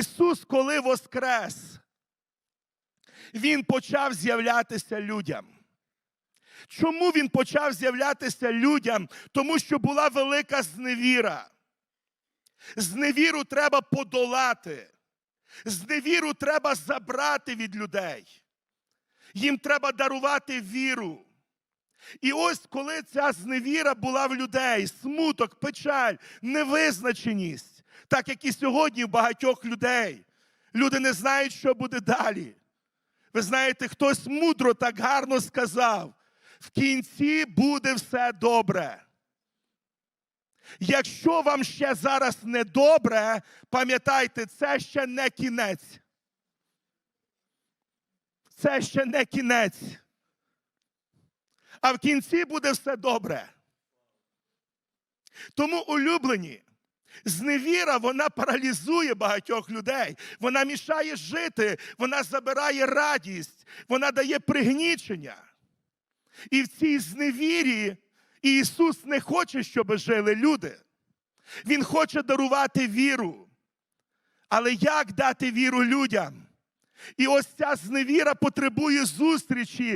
Ісус, коли воскрес, Він почав з'являтися людям. Чому він почав з'являтися людям? Тому що була велика зневіра. Зневіру треба подолати. Зневіру треба забрати від людей. Їм треба дарувати віру. І ось коли ця зневіра була в людей, смуток, печаль, невизначеність, так як і сьогодні в багатьох людей, люди не знають, що буде далі. Ви знаєте, хтось мудро так гарно сказав: в кінці буде все добре. Якщо вам ще зараз не добре, пам'ятайте, це ще не кінець. Це ще не кінець. А в кінці буде все добре. Тому улюблені, зневіра вона паралізує багатьох людей, вона мішає жити, вона забирає радість, вона дає пригнічення. І в цій зневірі Ісус не хоче, щоб жили люди. Він хоче дарувати віру. Але як дати віру людям? І ось ця зневіра потребує зустрічі